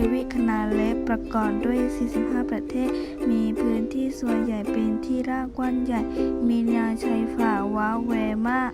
เทวีปขนาดเล็กประกอบด้วย 45 ประเทศ มีพื้นที่ส่วนใหญ่เป็นที่ราบกว้างใหญ่ มีแนวชายฝั่งว้าแวมาก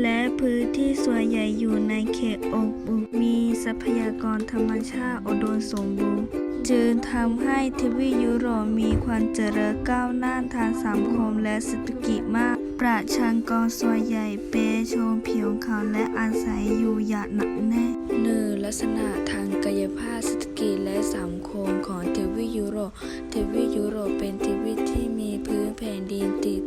และพื้นที่ส่วนใหญ่อยู่ในเขตอบอุ่นมีทรัพยากรธรรมชาติอุดมสมบูรณ์จึงทำให้ทวียุโรปมีความเจริญก้าวหน้าทางสังคมและเศรษฐกิจมาก ประชากรส่วนใหญ่เปโชนผิวขาวและอาศัยอยู่อย่างหนักแน่หนึ่งลักษณะทางกายภาพเศรษฐกิจและสังคมของทวียุโรปทวียุโรปเป็นทวีที่มีพื้นแผ่นดินติด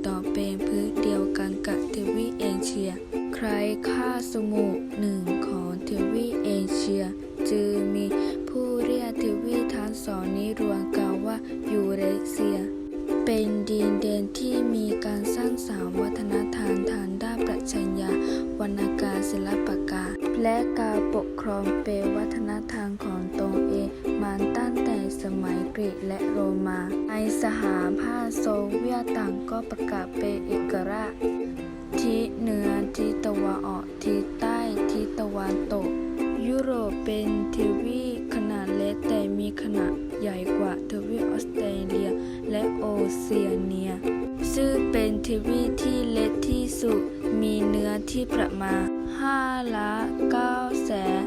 ในสหภาโซเวียตต่างก็ประกาศเป็นเอกราชทิศเหนือทิศตะวันออกทิศใต้ทิศตะวันตก ยุโรปเป็นทวีปขนาดเล็กแต่มีขนาดใหญ่กว่าทวีปออสเตรเลียและโอเชียเนีย ซึ่งเป็นทวีปที่เล็กที่สุดมีเนื้อที่ประมาณ5ล้าน9แสน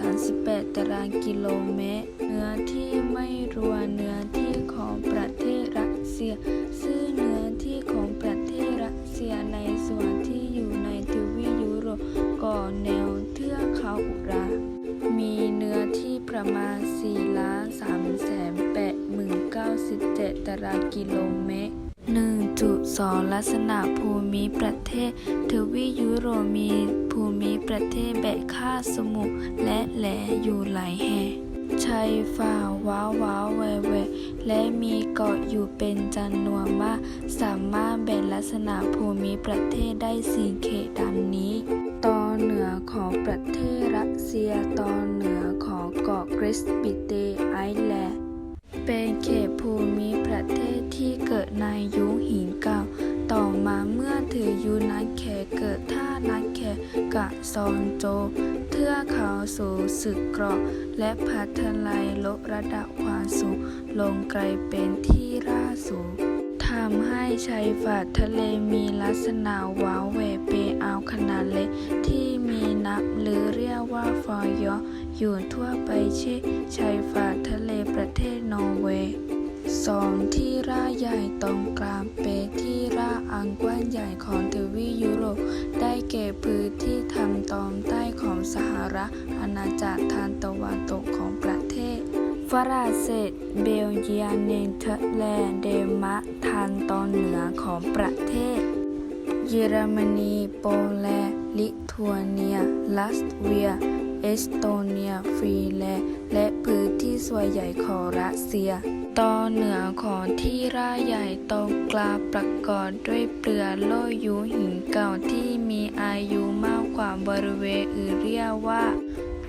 38 ตารางกิโลเมตร เนื้อที่ไม่รวมเนื้อที่ของประเทศรัสเซีย ซึ่งเนื้อที่ของประเทศรัสเซียในส่วนที่อยู่ในทวีปยุโรปก่อแนวเทือกเขาอุรา มีเนื้อที่ประมาณ4ล้าน3แสน8หมื่น97 ตารางกิโลเมตร 1.2 ลักษณะภูมิประเทศ ทวีปยุโรปมี ภูมิประเทศแบ่งค่าสมุและแหลอยู่หลายแห่ชายฝั่งว้าว้าวแหวแวและมีเกาะอยู่เป็นจำนวนมาก สามารถแบ่งลักษณะภูมิประเทศได้สี่เขตดังนี้ ตอนเหนือของประเทศรัสเซียตอนเหนือของเกาะกริสปิเตไอแลนด์เป็นเขตภูมิประเทศที่เกิดในยุคหินเก่า ต่อมาเมื่อถือยุคนักแขเกิดท่านัก กกะซอนโจ เทือกเขาสู่สึกเกราะ และพัทลายลดระดับความสูงลงไกลเป็นที่ราสูงทำให้ชายฝั่งทะเลมีลักษณะว้าวแหวเป็นอ่าขนาดเล็กที่มีนับหรือเรียกว่าฟอยอร์อยู่ทั่วไปเช่นชายฝั่งทะเลประเทศนอร์เวย์สองที่ราใหญ่ตรงกลางเป็นที่าอันกว้างใหญ่ของทวีปยุโรป ได้แก่พื้นที่ทางตอนใต้ของสหรัฐอาณาจักรทางตะวันตกของประเทศ ฝรั่งเศส เบลเยียมเนเธอร์แลนด์ เดนมาร์กทางตอนเหนือของประเทศ เยอรมนี โปแลนด์ ลิทัวเนีย ลัตเวีย เอสโตเนียฟินแลนด์ และพื้น ที่ส่วนใหญ่ของรัสเซีย ตอนเหนือของที่ราบใหญ่ตรงกลางประกอบด้วยเปลือกโลยุหินเก่าที่มีอายุมากกว่าบริเวณอื่นเรียกว่า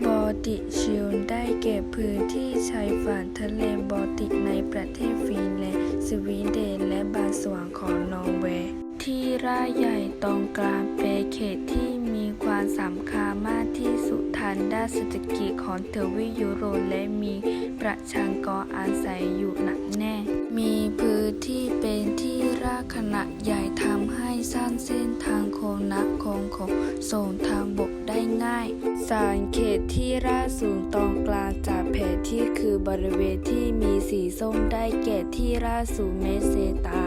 บอลติกชิลได้แก่พื้นที่ชายฝั่งทะเลบอลติกในประเทศฟินแลนด์สวีเดนและบางส่วนของนอร์เวย์ที่ราบใหญ่ตรงกลางเป็นเขตที่ มีความสำคัญมากที่สุดทางด้านเศรษฐกิจของทวีปยุโรปและมีประชากรอาศัยอยู่หนักแน่ มีพื้นที่เป็นที่ราขนาดใหญ่ทำให้สร้างเส้นทางโคนักคงของส่งทางบกได้ง่าย สารเขตที่ราสูงตรงกลางจากแผนที่คือบริเวณที่มีสีส้มได้แก่ที่ราสูงเมเซตา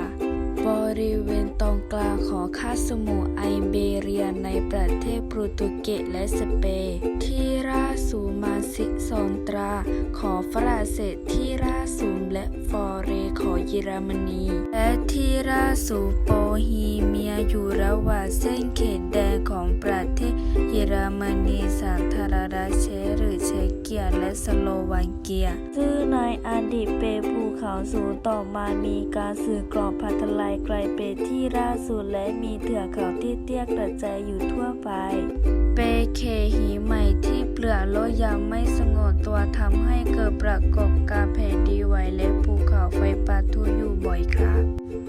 บริเวณตรงกลางของคาสมุไอเบเรียในประเทศโปรตุเกสและสเปนที่ราสูมาซิซอนตราของฝรั่งเศสที่ราสูงและฟอเรของเยอรมนี และที่ราสูโปฮีเมียอยู่ระหว่างเส้นเขตแดนของประเทศเยอรมนีสาธารณรัฐเชหรือเชกเกียและสโลวาเกียซึ่งในอดีตเป็นภูเขาสูงต่อมามีการสื่อกรอบพัทลาไกลเป็นที่ราบสูงและมีเถือกเขาที่เตี้ยกระจายอยู่ทั่วไป เปเคหิมใหม่ที่เปลือกโลกยังไม่สงบตัวทำให้เกิดปรากฏการแผ่นดินไหวและภูเขาไฟปะทุอยู่บ่อยครั้ง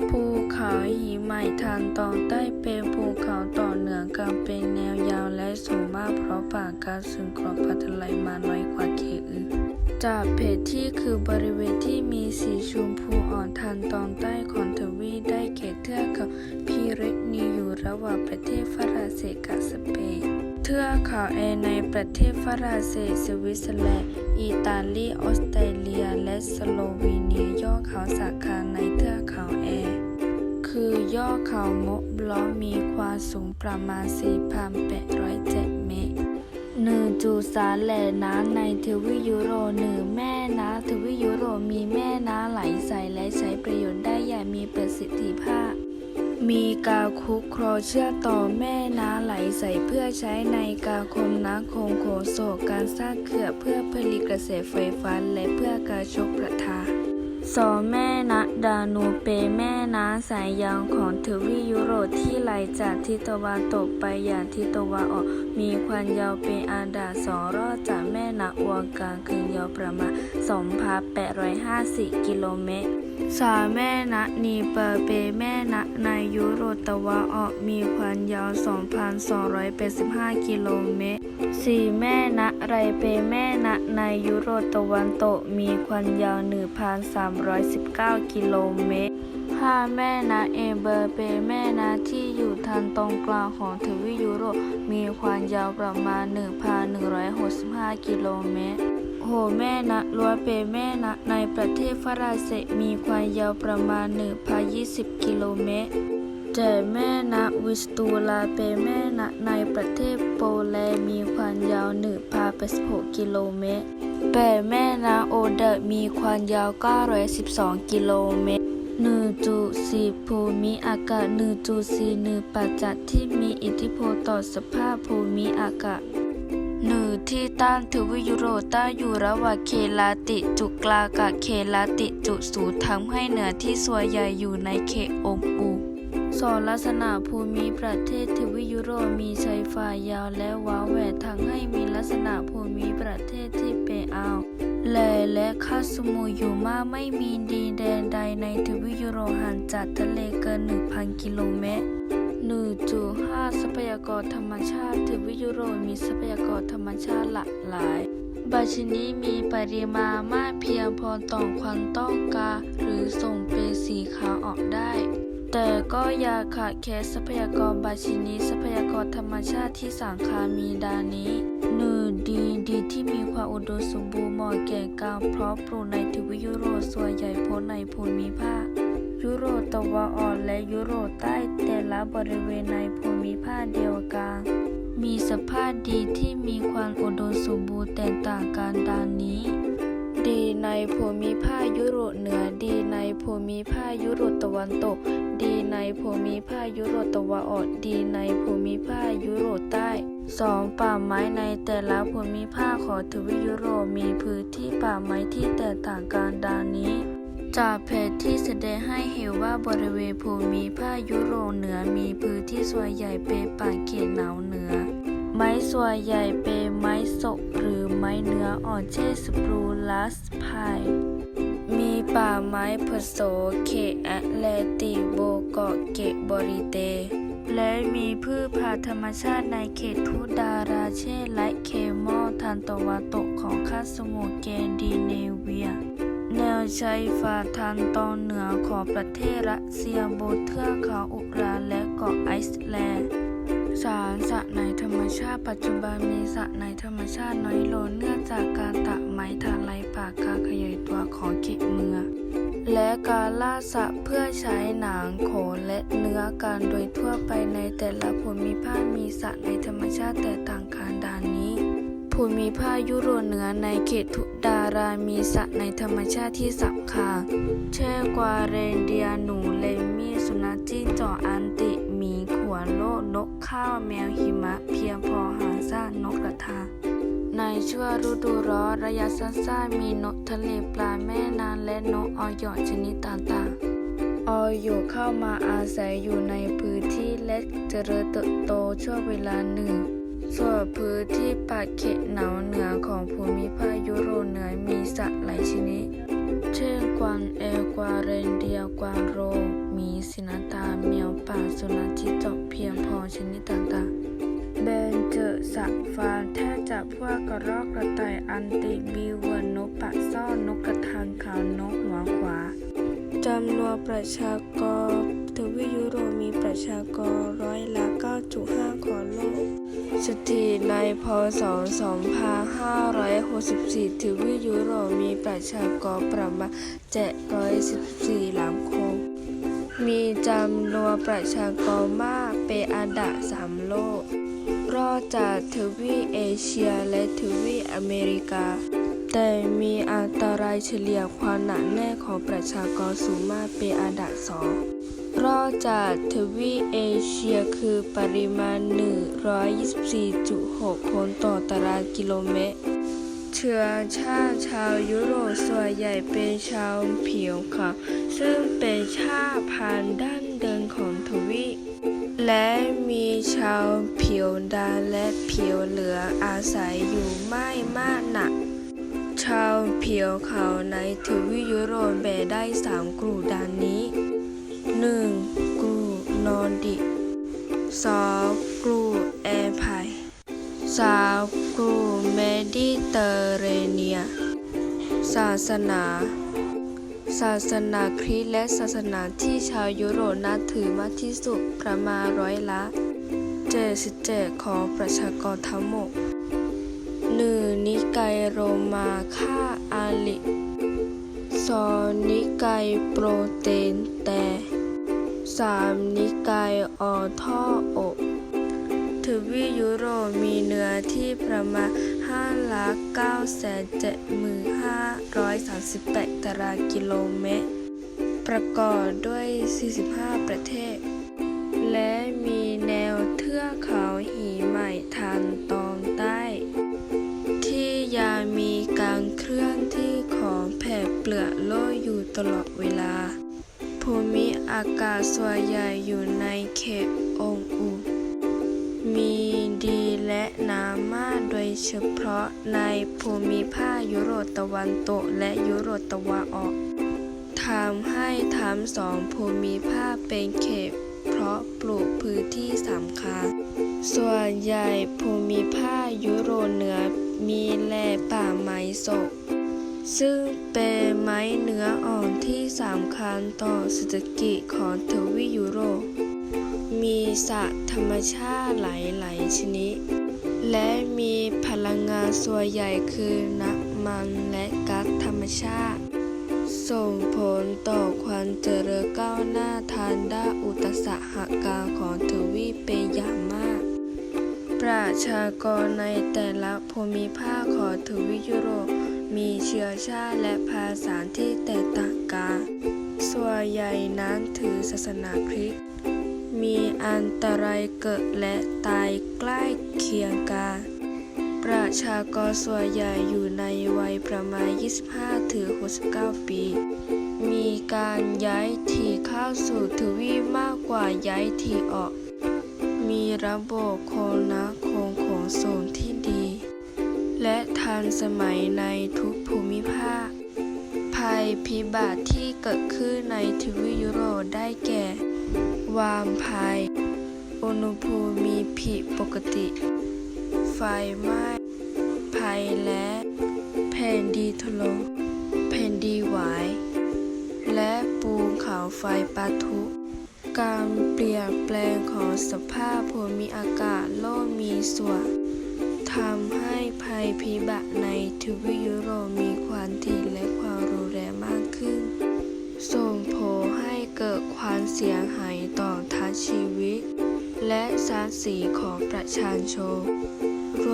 ภูเขาหิมใหม่ทางตอนใต้เป็นภูเขาต่อเนื่องกันเป็นแนวยาวและสูงมากเพราะป่าการซึมกรอบพัดไหลมาน้อยกว่าเขตอื่น จากเพจที่คือบริเวณที่มีสีชมพูอ่อนทางตอนใต้ของทวีปได้แก่เทือกเขาพีเรนีอยู่ระหว่างประเทศฝรั่งเศสกับสเปนเทือกเขาแอร์ในประเทศฝรั่งเศสสวิตเซอร์แลนด์อิตาลีออสเตรเลีย และสโลวีเนียย่อเขาสาขาในเทือกเขาแอร์คือย่อเขางบล้อมีความสูงประมาณ 4,807เมตร หนึ่งจุดสาแหล่น้ำในทวียุโรหนึ่งแม่น้ำทวียุโรมีแม่น้ำไหลใสและใช้ประโยชน์ได้อย่างมีประสิทธิภาพ มีการคุกครอเชื่อต่อแม่น้ำไหลใสเพื่อใช้ในการคมนาคมโขนส่งการสร้างเขื่อนเพื่อผลิตกระแสไฟฟ้าและเพื่อการชกประทา สอแม่น้ำดานูเปแม่น้ำสายยาวของทวียุโรปที่ไหลจากทิศตะวันตกไปอย่างทิศตะวันออก มีความยาวเป็นอันดับสองรอดจากแม่น้ำวัวกลางคือยาวประมาณ 2,850 กิโลเมตรสาแม่น้ำนีเปอร์เปแม่น้ำในยุโรปตะวันออกมีความยาว 2,285 กิโลเมตร สี่แม่นะไรเปแม่นะในยุโรปตะวันตกมีความยาว 1,319 กิโลเมตรห้าแม่นะเอเบอร์เปแม่นะที่อยู่ทางตรงกลางของทวีปยุโรปมีความยาวประมาณ 1,165 กิโลเมตรโหแม่นะลัวเปแม่นะในประเทศฝรั่งเศสมีความยาวประมาณ 1,020 กิโลเมตรแต่แม่นะวิสตูลาเปแม่นะในประเทศโปแล 86 กิโลเมตร แต่แม่นะโอเดอมีความยาว 912 กิโลเมตร1.4ภูมิอากาศ1.41ปัจจัยที่มีอิทธิพลต่อสภาพภูมิอากาศหนึ่งที่ตั้งทวียุโรปตั้งอยู่ระหว่างเคลาติจุกลากับเคลาติจุศูทำให้เหนือที่ส่วนใหญ่อยู่ในเขตอมอุ สองลักษณะภูมิประเทศทวียุโรปมีชายฝั่งยาวและว้าแหวกทำให้มีลักษณะภูมิประเทศที่เป็นอ่าวแหลและคาสมุทรอยู่มากไม่มีดินแดนใดในทวียุโรปห่างจากทะเลเกิน 1,000 กิโลเมตร1.5ทรัพยากรธรรมชาติทวียุโรปมีทรัพยากรธรรมชาติหลากหลายบาชนี้มีปริมาณมากเพียงพอต่อความต้องการหรือส่งเป็นสีขาวออกได้ แต่ก็อย่าขาดแคลนทรัพยากรบาชินีทรัพยากรธรรมชาติที่สังคามีดานี้หนึ่งดีดีที่มีความอุดมสมบูรณ์เหมาะแก่การเพาะปลูกในทวียุโรปส่วนใหญ่พบในภูมิภาค ยุโรปตะวันออกและยุโรปใต้แต่ละบริเวณในภูมิภาคเดียวกัน มีสภาพดีที่มีความอุดมสมบูรณ์แตกต่างกันดังนี้ดีในภูมิภาคยุโรปเหนือดีในภูมิภาคยุโรปตะวันตก ภูมิภาคยุโรปตะวันออกดีในภูมิภาคยุโรปใต้สองป่าไม้ในแต่ละภูมิภาคของทวียุโรปมีพื้นที่ป่าไม้ที่แตกต่างกันดังนี้ จากแผนที่แสดงให้เห็นว่าบริเวณภูมิภาคยุโรปเหนือมีพื้นที่ส่วนใหญ่เป็นป่าเขตหนาวเหนือ ไม้ส่วนใหญ่เป็นไม้สกหรือไม้เนื้ออ่อนเช่นสปรูลัสไพ มีป่าไม้ผสมเขตแอตแลนติโบเกาะเกตบริเต และมีพืชพันธุ์ธรรมชาติในเขตทุดาราเช่และเคมอลทางตะวันตกของคาสมุทรแกนดิเนเวีย แนวชายฝั่งทางตอนเหนือของประเทศรัสเซียบนเทือกเขาอุราและเกาะไอซ์แลนด์ สารสระในธรรมชาติ ปัจจุบันมีสระในธรรมชาติน้อยลงเนื่องจากการตัดไม้ทางไรป่าการขยายตัวของเขตเมืองและการล่าสัตว์เพื่อใช้หนังโขนและเนื้อกันโดยทั่วไปในแต่ละภูมิภาคมีสัตว์ในธรรมชาติแตกต่างกันดานนี้ภูมิภาคยุโรปเหนือในเขตทุดารามีสัตว์ในธรรมชาติที่สำคัญเช่นกวาเรนเดียหนูเลมี่สุนัขจิ้งจอกอันติ ข้าวแมวหิมะ เพียงพอหาซ่านกกระทา ในช่วงฤดูร้อนระยะสั้นๆมีนกทะเลปลาแม่น้ำและนกออยอชนิดต่างๆ ออยอยู่เข้ามาอาศัยอยู่ในพื้นที่และเจริญเติบโตช่วงเวลาหนึ่ง ส่วนพื้นที่ปาเขตหนาวเหนือของภูมิภาคยุโรปเหนือมีสัตว์หลายชนิด เช่นกวางแอลกวางเรนเดียร์กวางโร มีสินาตาแมวป่าสุนัขที่จอกเพียงพอชนิดต่างๆเบนเจอสะฟานแทบจะพวกกระรอกกระต่ายอันติบีเวอร์นกปะซ่อนนกกระทางขาวนกหัวขวาจำนวนประชากรทวียุโรปมีประชากรร้อยละ 9.5 ของโลก สถิติในพศ 2564 ทวียุโรปมีประชากรประมาณ 714ล้านคน มีจำนวนประชากรมากเป็นอันดับสามโลก รอดจากทวีเอเชียและทวีอเมริกา แต่มีอันตรายเฉลี่ยความหนาแน่นของประชากรสูงมากเป็นอันดับสองรอดจากทวีเอเชียคือปริมาณ 124.6 คนต่อตารางกิโลเมตร ชื้อชาติชาวยุโรปส่วนใหญ่เป็นชาวผิวขาวซึ่งเป็นชาติพันธุ์ดั้งเดิมของทวีปและมีชาวผิวดำและผิวเหลืองอาศัยอยู่ไม่มากนักชาวผิวขาวในทวีปยุโรปแบ่งได้สามกลุ่มดังนี้ 1. กลุ่มนอร์ดิก 2. กลุ่มแอร์ไพ สาคูเมดิเตอร์เรเนีย ศาสนา ศาสนาคริสต์และศาสนาที่ชาวยุโรปนับถือมากที่สุดประมาณร้อยละ 77 ของประชากรทั้งหมด 1. นิกายโรมาค่าอาลิสองนิกายโปรเตนแต่ 3. นิกายออทอโอ ทวีปยุโรปมีเนื้อที่ประมาณ 5 ล้าน975,538 ตารางกิโลเมตร ประกอบด้วย 45 ประเทศ และมีแนวเทือกเขาหิมะทางตอนใต้ ที่ยังมีการเคลื่อนที่ของแผ่นเปลือกโลกอยู่ตลอดเวลา ภูมิอากาศส่วนใหญ่อยู่ในเขต เฉพาะในภูมิภาคยุโรปตะวันตกและยุโรปตะวันออกทำให้ทั้งสองภูมิภาคเป็นเขตเพราะปลูกพื้นที่สำคัญ ส่วนใหญ่ภูมิภาคยุโรปเหนือมีแหล่ป่าไม้สดซึ่งเป็นไม้เนื้ออ่อนที่สำคัญต่อเศรษฐกิจของทวียุโรป มีสัตว์ธรรมชาติหลาย ๆ ชนิด และมี ส่วนใหญ่คือน้ำมันและก๊าซธรรมชาติ ส่งผลต่อความเจริญก้าวหน้าทางด้านอุตสาหกรรมของทวีปเป็นอย่างมาก ประชากรในแต่ละภูมิภาคของทวีปยุโรปมีเชื้อชาติและภาษาที่แตกต่างกัน ส่วนใหญ่นั้นถือศาสนาคริสต์ มีอันตรายเกิดและตายใกล้เคียงกัน ประชากรส่วนใหญ่อยู่ในวัยประมาณ 25-69 ปี มีการย้ายที่เข้าสู่ทวีปมากกว่าย้ายที่ออก มีระบบโคนาคมขนส่งที่ดี และทันสมัยในทุกภูมิภาค ภัยพิบัติที่เกิดขึ้นในทวีปยุโรปได้แก่ วามภัย อุณหภูมิผิดปกติ ไฟไหม้ภัยและแผ่นดินถล่มแผ่นดินไหวและปูเขาไฟปะทุ การเปลี่ยนแปลงของสภาพภูมิอากาศโลกมีส่วนทำให้ภัยพิบัติในทวีปยุโรปมีความถี่และความรุนแรงมากขึ้น ส่งผลให้เกิดความเสียหายต่อทั้งชีวิต และทรัพย์สินของประชาชน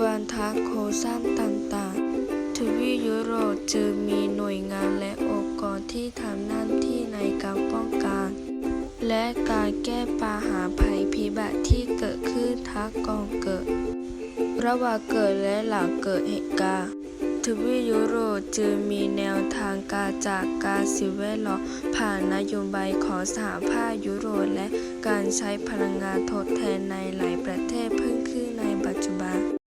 วมทั้งโครสร้างต่างๆ ทวียุโรปจึงมีหน่วยงานและองค์กรที่ทำหน้าที่ในการป้องกันและการแก้ปัญหาภัยพิบัติที่เกิดขึ้นทั้งก่อนเกิด ระหว่างเกิดและหลังเกิดเหตุการณ์ทวียุโรปจึงมีแนวทางการจัดการสิ่งแวลอผ่านนโยบายของสหภาพยุโรปและการใช้พลังงานทดแทนในหลายประเท